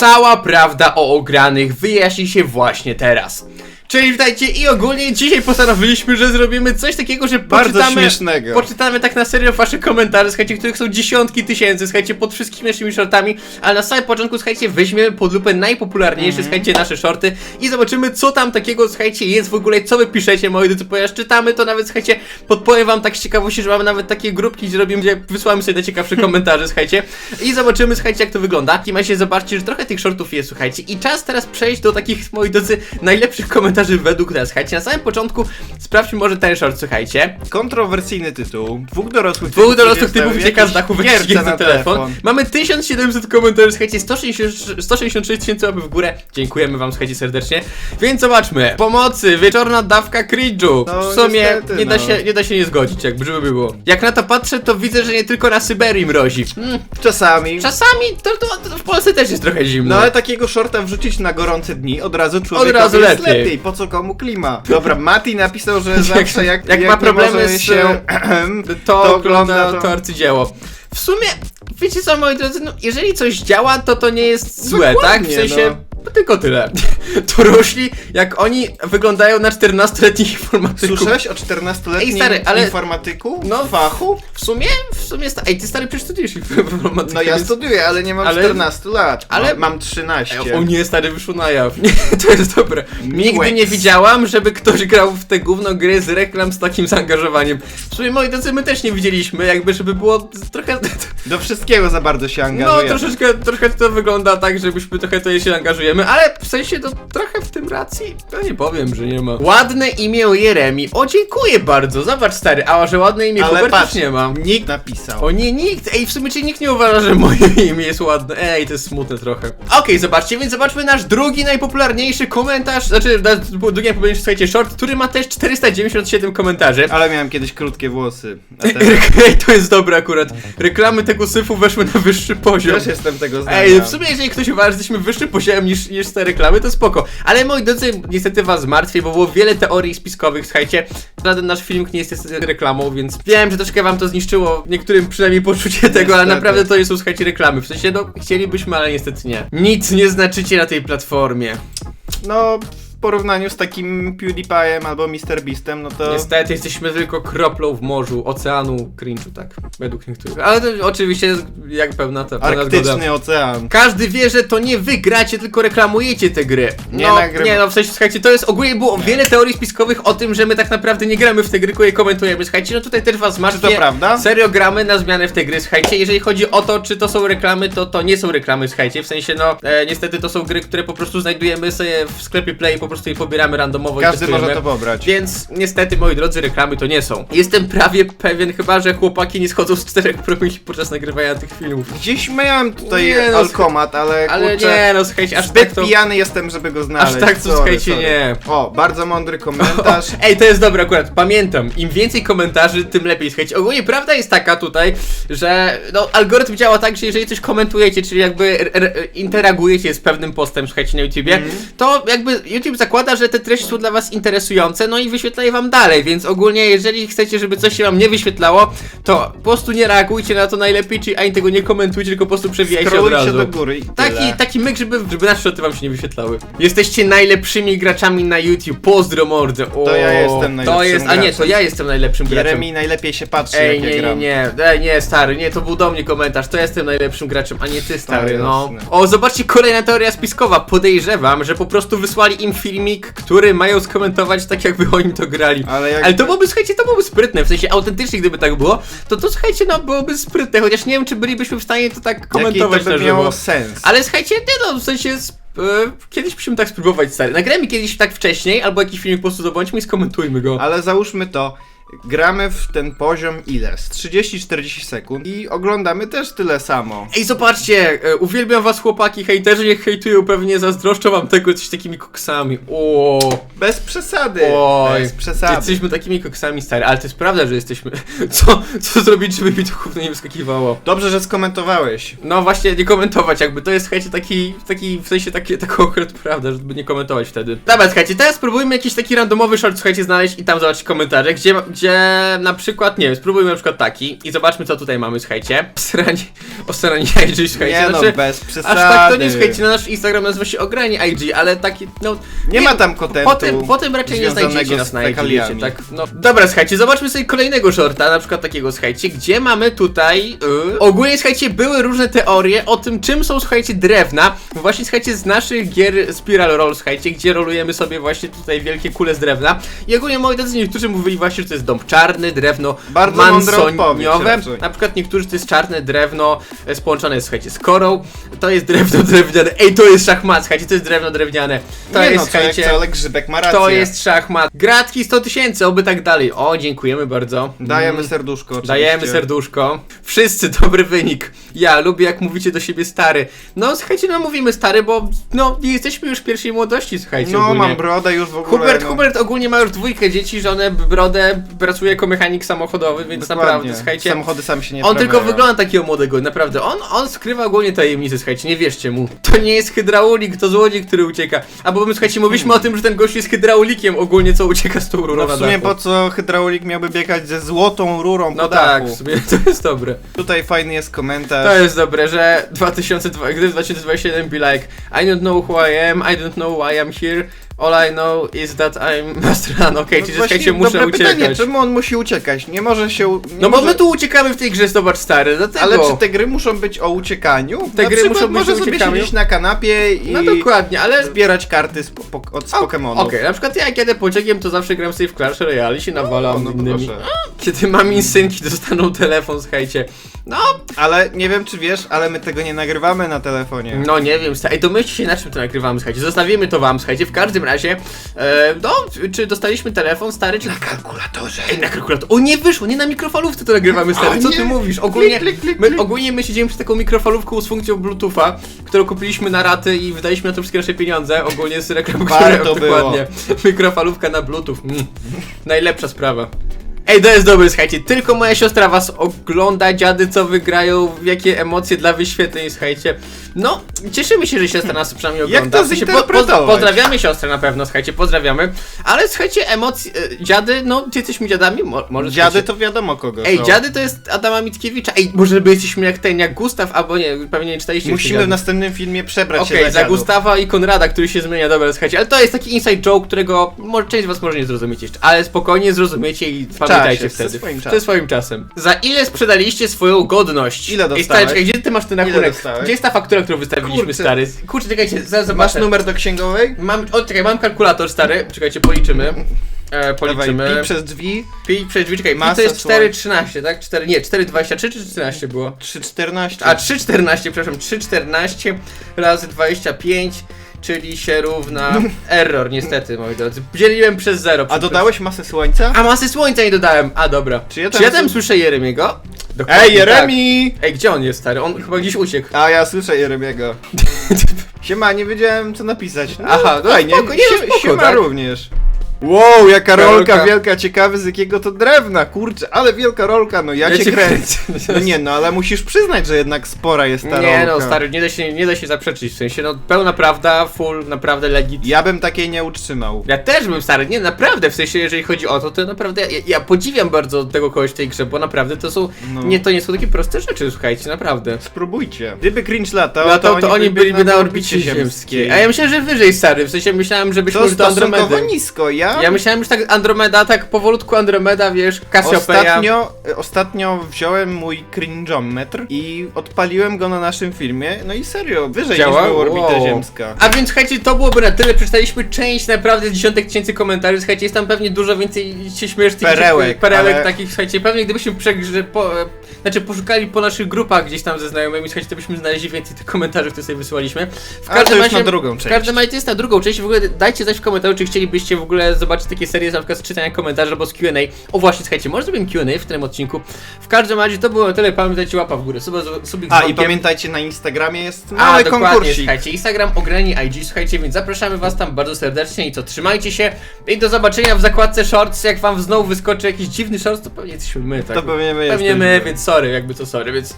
cała prawda o ogranych wyjaśni się właśnie teraz. Czyli witajcie i ogólnie dzisiaj postanowiliśmy, że zrobimy coś takiego, że Bardzo poczytamy, śmiesznego. poczytamy tak na serio wasze komentarze, słuchajcie, których są dziesiątki tysięcy, słuchajcie, pod wszystkimi naszymi shortami, ale na samym początku, słuchajcie, weźmiemy pod lupę najpopularniejsze, Mhm. słuchajcie, nasze shorty i zobaczymy, co tam takiego, słuchajcie, jest w ogóle, co wy piszecie, moi drodzy, ponieważ czytamy to nawet, słuchajcie, podpowiem wam tak z ciekawości, że mamy nawet takie grupki, gdzie robimy, gdzie wysłamy sobie najciekawsze komentarze, słuchajcie, i zobaczymy, słuchajcie, jak to wygląda. I się zobaczcie, że trochę tych shortów jest, słuchajcie, i czas teraz przejść do takich, moi drodzy, najlepszych komentarzy według nas, słuchajcie, na samym początku sprawdźmy może ten short, słuchajcie, Kontrowersyjny tytuł. Dwóch dorosłych Dwóch dorosłych typów ucieka z dachu wyciskając na na telefon. Mamy 1700 komentarzy, słuchajcie, 160 166 tysięcy łapy w górę. Dziękujemy wam, słuchajcie, serdecznie. Więc zobaczmy. Pomocy, wieczorna dawka cringe'u. No, w sumie niestety, nie, da no. się, nie da się nie zgodzić, jakby żeby było. Jak na to patrzę, to widzę, że nie tylko na Syberii mrozi. Hmm, Czasami. czasami to, to, to w Polsce też jest trochę zimno. No ale takiego shorta wrzucić na gorące dni, od razu człowiek Od razu jest lepiej. lepiej. Po co komu klima? Dobra, Mati napisał, że zawsze jak, jak ma nie problemy może z- się to, to ogląda to, arcydzieło. W sumie, wiecie co, moi drodzy, no, jeżeli coś działa, to to nie jest złe, tak? W Dokładnie, sensie, no. Tylko tyle. Dorośli, jak oni wyglądają na 14-letnich informatyków. Słyszałeś o 14-letnim Ej, stary, ale- informatyku? No, fachu? W sumie, w sumie, sta- ej, ty stary przecież studiujesz informatykę. No ja więc- studiuję, ale nie mam Ale- 14 lat. ale- Ale mam 13. O nie, stary, wyszło na jaw. Nie, to jest dobre. Nigdy nie widziałam, żeby ktoś grał w te gówno gry z reklam z takim zaangażowaniem. W sumie, moi drodzy, my też nie widzieliśmy, jakby, żeby było trochę... Do wszystkiego za bardzo się No, angażuję. troszeczkę, trochę to wygląda tak, żebyśmy trochę to się angażujemy, ale w sensie to trochę w tym racji, to nie powiem, że nie ma. Ładne imię Jeremi. O, dziękuję bardzo. Zobacz, stary, a że ładne imię Ale Hubert patrz, też nie ma. Nikt napisał. O nie, nikt! Ej, w sumie czy nikt nie uważa, że moje imię jest ładne? Ej, to jest smutne trochę. Okej, zobaczcie, więc zobaczmy nasz drugi najpopularniejszy komentarz, znaczy, na- drugi najpopularniejszy, słuchajcie, short, który ma też 497 komentarzy. Ale miałem kiedyś krótkie włosy. A teraz Ej, to jest dobre akurat. Reklamy tego syfu weszły na wyższy poziom. też jestem tego zdania. Ej, w sumie jeżeli ktoś uważa, że jesteśmy wyższym poziomem niż, niż te reklamy, to spoko. Ale moi drodzy, niestety was martwię, bo było wiele teorii spiskowych, słuchajcie. Żaden nasz filmik nie jest niestety reklamą, więc wiem, że troszkę wam to zniszczyło, niektórym przynajmniej poczucie tego, ale Niestety. naprawdę to nie są, słuchajcie, reklamy. W sensie, no, chcielibyśmy, ale niestety nie. Nic nie znaczycie na tej platformie. No, porównaniu z takim PewDiePie'em albo MrBeastem, no to... Niestety jesteśmy tylko kroplą w morzu, oceanu cringe'u, tak, według niektórych. Ale to oczywiście, jak pełna ta zgoda. Arktyczny ocean. Każdy wie, że to nie wy gracie, tylko reklamujecie te gry. Nie no, nagrywam. nie no, w sensie, słuchajcie, to jest ogólnie było wiele teorii spiskowych o tym, że my tak naprawdę nie gramy w te gry, tylko je komentujemy. Słuchajcie, no tutaj też was martwię. to prawda? Serio gramy na zmianę w te gry, słuchajcie, jeżeli chodzi o to, czy to są reklamy, to to nie są reklamy, słuchajcie, w sensie, no, e, niestety to są gry, które po prostu znajdujemy sobie w sklepie Play, po prostu je pobieramy randomowo i Każdy testujemy. może to pobrać. Więc niestety, moi drodzy, reklamy to nie są. Jestem prawie pewien chyba, że chłopaki nie schodzą z czterech promili podczas nagrywania tych filmów. Gdzieś miałem tutaj Nie, no, alkomat, ale, Ale kurczę, nie, no słuchajcie, aż zbyt tak to... pijany jestem, żeby go znaleźć. Aż tak to, Sorry, słuchajcie, sorry. nie. O, bardzo mądry komentarz. Ej, to jest dobre akurat, pamiętam, im więcej komentarzy, tym lepiej, słuchajcie, ogólnie prawda jest taka tutaj, że no, algorytm działa tak, że jeżeli coś komentujecie, czyli jakby r- r- interagujecie z pewnym postem, słuchajcie, na YouTubie, Mhm. to jakby YouTube zakłada, że te treści są dla was interesujące, no i wyświetla je wam dalej, więc ogólnie jeżeli chcecie, żeby coś się wam nie wyświetlało, to po prostu nie reagujcie na to najlepiej, czyli ani tego nie komentujcie, tylko po prostu przewijajcie od Scrollujcie razu. do góry i Taki, tyle. taki myk, żeby, żeby nasze szoty wam się nie wyświetlały. Jesteście najlepszymi graczami na YouTube. Pozdro mordę. O, To ja jestem To najlepszym jest, a nie, to graczem. ja jestem najlepszym graczem. Jeremi najlepiej się patrzy, Ej, jak nie, ja nie, gram. nie, Ej, nie, stary, nie, to był do mnie komentarz, to jestem najlepszym graczem, a nie ty, stary, no. jasne. O, zobaczcie, kolejna teoria spiskowa, podejrzewam, że po prostu wysłali im filmik, który mają skomentować tak, jakby oni to grali. Ale jak... Ale to byłoby, słuchajcie, to byłoby sprytne, w sensie autentycznie gdyby tak było, to to, słuchajcie, no, byłoby sprytne, chociaż nie wiem, czy bylibyśmy w stanie to tak Jaki komentować to na by żywo. miało sens? Ale słuchajcie, nie no, w sensie e, kiedyś musimy tak spróbować, stary. Nagrajmy kiedyś tak wcześniej, albo jakiś filmik po prostu zdobądźmy i skomentujmy go. Ale załóżmy to, gramy w ten poziom ile? Z 30-40 sekund i oglądamy też tyle samo. Ej, zobaczcie, e, uwielbiam was chłopaki, hejterzy niech hejtują, pewnie zazdroszczą wam tego coś takimi koksami. O, Bez przesady. Oj, Bez przesady. jesteśmy takimi koksami, stary, ale to jest prawda, że jesteśmy. Co, co zrobić, żeby mi to gówno nie wyskakiwało? Dobrze, że skomentowałeś. No właśnie, nie komentować, jakby to jest, słuchajcie, taki, taki w sensie taki, taką akurat prawda, żeby nie komentować wtedy. Dobra, słuchajcie, teraz spróbujmy jakiś taki randomowy short, słuchajcie, znaleźć i tam zobaczyć komentarze, gdzie, gdzie na przykład, nie wiem, spróbujmy na przykład taki i zobaczmy co tutaj mamy, słuchajcie. Osranie, osranie IG, słuchajcie. Nie no, znaczy, bez przesady. Aż tak to nie, słuchajcie, na nasz Instagram nazywa się Ogranie IG, ale taki, no... Nie ma tam kontentu Potem, potem raczej nie znajdziecie nas na IG, wiecie, tak, no. Dobra, słuchajcie, zobaczmy sobie kolejnego shorta, na przykład takiego, słuchajcie, gdzie mamy tutaj... Yy, ogólnie, słuchajcie, były różne teorie o tym, czym są, słuchajcie, drewna. Właśnie, słuchajcie, z naszych gier Spiral Roll, słuchajcie, gdzie rolujemy sobie właśnie tutaj wielkie kule z drewna. I ogólnie moi drodzy, niektórzy mówili właśnie, że to jest dom czarny, drewno Bardzo mądra odpowiedź mansoniowe. raczej. Na przykład niektórzy to jest czarne drewno e, słuchajcie, z korą. To jest drewno drewniane. Ej, to jest szachmat, słuchajcie, to jest drewno drewniane. To nie jest, no, co słuchajcie... co, ale Grzybek ma rację. To jest szachmat. Gratki 100 tysięcy, oby tak dalej. O, dziękujemy bardzo. Dajemy Mm, serduszko oczywiście. Dajemy serduszko. Wszyscy dobry wynik. Ja lubię jak mówicie do siebie stary. No słuchajcie, no mówimy stary, bo no nie jesteśmy już w pierwszej młodości, słuchajcie. No, ogólnie. mam brodę już w ogóle. Hubert, no. Hubert ogólnie ma już dwójkę dzieci, żonę, brodę, pracuje jako mechanik samochodowy, więc Dokładnie. naprawdę, słuchajcie. Samochody sam się nie On tylko wygląda takiego młodego, naprawdę. On, on skrywa ogólnie tajemnice, słuchajcie, nie wierzcie mu. To nie jest hydraulik, to złodziej, który ucieka. A bo my, słuchajcie, mówiliśmy o tym, że ten gość jest hydraulikiem ogólnie, co ucieka z tą rurą No na w sumie dachu. po co hydraulik miałby biegać ze złotą rurą No po tak, dachu? w sumie to jest dobre. Tutaj fajny jest komentarz. To jest dobre, że 2002, gdy 2027 be like I don't know who I am, I don't know why I'm here, all I know is that I'm must run. Okej, No czyli właśnie, słuchajcie, muszę dobre uciekać. pytanie, czemu on musi uciekać? Nie może się... Nie No bo może... my tu uciekamy w tej grze, zobacz stary, dlatego. Ale czy te gry muszą być o uciekaniu? Te Na gry przykład muszą być może o sobie uciekaniu? siedzieć na kanapie i No dokładnie, ale... zbierać karty z, po, od, z O- Pokemonów. Okej, na przykład ja jak jadę to zawsze gram sobie w Clash Royale i się nawalam no innymi. proszę. Kiedy mami synki dostaną telefon, słuchajcie. No, Ale nie wiem czy wiesz, ale my tego nie nagrywamy na telefonie. no nie wiem, sta- ej, domyślcie się na czym to nagrywamy, słuchajcie. Zostawimy to wam, słuchajcie. W każdym razie, e, no, czy dostaliśmy telefon stary, czy... kalkulatorze. Ej, na kalkulator. O, nie wyszło, nie na mikrofalówce to nagrywamy, stary. Co ty mówisz? Ogólnie, Klik, klik, my, klik. ogólnie my siedzimy przy taką mikrofalówką z funkcją Bluetootha, którą kupiliśmy na raty i wydaliśmy na to wszystkie nasze pieniądze. Ogólnie z reklam, Warto które było. dokładnie. Mikrofalówka na Bluetooth. Mm. Najlepsza sprawa. Ej, to jest dobre, słuchajcie, tylko moja siostra was ogląda, dziady co wygrają, jakie emocje dla wyświetleń, słuchajcie. No, cieszymy się, że siostra nas przynajmniej Jak ogląda. to W sensie, zinterpretować? pozdrawiamy siostrę na pewno, słuchajcie, pozdrawiamy. Ale słuchajcie, emocje, e, dziady, no, czy jesteśmy dziadami? Mo, może Dziady słuchajcie. to wiadomo kogo Ej, dziady to jest Adama Mickiewicza. Ej, może by jesteśmy jak ten, jak Gustaw, albo nie, pewnie nie czytaliście Musimy w następnym filmie przebrać Okej, się za za. Gustawa i Konrada, który się zmienia, dobra, słuchajcie, ale to jest taki inside joke, którego może, część z was może nie zrozumieć jeszcze, ale spokojnie zrozumiecie i pamiętajcie ze wtedy. swoim To czasem. swoim czasem. Za ile sprzedaliście swoją godność? Ile Ej, dostałeś? stary, czekaj, gdzie ty masz ten rachunek? Gdzie jest ta faktura, którą wystawiliśmy, Kurczę. stary? Kurczę, czekajcie, zaraz Masz zobaczę. numer do księgowej? Mam, o, czekaj, mam kalkulator, stary, czekajcie, policzymy. E, policzymy. Dawaj, pi przez drzwi. Pi przez drzwi, czekaj, pi to Masa jest słoń. 4,13, tak? 4, nie, 4,23 czy 14 było? 3,14. A 3,14, przepraszam, 3,14 razy 25, czyli się równa error, niestety, moi drodzy. Dzieliłem przez 0. A dodałeś masę słońca? A masy słońca nie dodałem. A dobra. Czy ja Czy tam słyszę Jeremiego? Dokładnie Ej, Jeremi! Tak. Ej, gdzie on jest, stary? On chyba gdzieś uciekł. A ja słyszę Jeremiego. Siema, nie wiedziałem co napisać. No, Aha, no fajnie. spoko, nie, no spoko, Siema tak. również. Wow, jaka rolka Rolka. wielka, ciekawy z jakiego to drewna, kurczę, ale wielka rolka, no ja, cię kręcę. No nie no, ale musisz przyznać, że jednak spora jest ta Nie rolka. no, stary, nie da, się, nie da się zaprzeczyć, w sensie, no pełna prawda, full, naprawdę legit. Ja bym takiej nie utrzymał. Ja też bym stary, nie naprawdę, w sensie jeżeli chodzi o to, to naprawdę ja, ja podziwiam bardzo tego kogoś w tej grze, bo naprawdę to są, No. nie, to nie są takie proste rzeczy, słuchajcie, naprawdę. Spróbujcie. Gdyby cringe latał, No to, to oni byliby na orbicie ziemskiej. A ja myślałem, że wyżej stary, w sensie myślałem, że byśmy To już do stosunkowo Andromedy. nisko, ja... Ja myślałem, że tak Andromeda, tak powolutku Andromeda, wiesz, Cassiopeia. Ostatnio, ostatnio wziąłem mój cringeometr i odpaliłem go na naszym filmie, no i serio, wyżej Działa? niż była orbita Wow. ziemska. A więc słuchajcie, to byłoby na tyle. Przeczytaliśmy część naprawdę z dziesiątek tysięcy komentarzy. Słuchajcie, jest tam pewnie dużo więcej się śmiesznych Perełek, perełek ale- takich, słuchajcie, pewnie gdybyśmy przegrze, po, e, znaczy poszukali po naszych grupach gdzieś tam ze znajomymi, słuchajcie, to byśmy znaleźli więcej tych komentarzy, które sobie wysłaliśmy. W Ale to już na drugą W część. każdym razie to jest na drugą część. W ogóle dajcie znać w komentarzu, czy chcielibyście w ogóle zobaczyć takie serie na przykład z czytania komentarzy albo z Q&A. O właśnie, słuchajcie, może zrobimy Q&A w tym odcinku. W każdym razie to było na tyle. Pamiętajcie łapa w górę, suba, subik A i pamiętajcie, na Instagramie jest A, mały dokładnie, konkursik. słuchajcie, Instagram ograni IG, słuchajcie, więc zapraszamy was tam bardzo serdecznie i co, trzymajcie się i do zobaczenia w zakładce shorts, jak wam znowu wyskoczy jakiś dziwny shorts, to pewnie jesteśmy my, tak? To pewnie my Pewnie my, więc sorry, jakby to sorry, więc...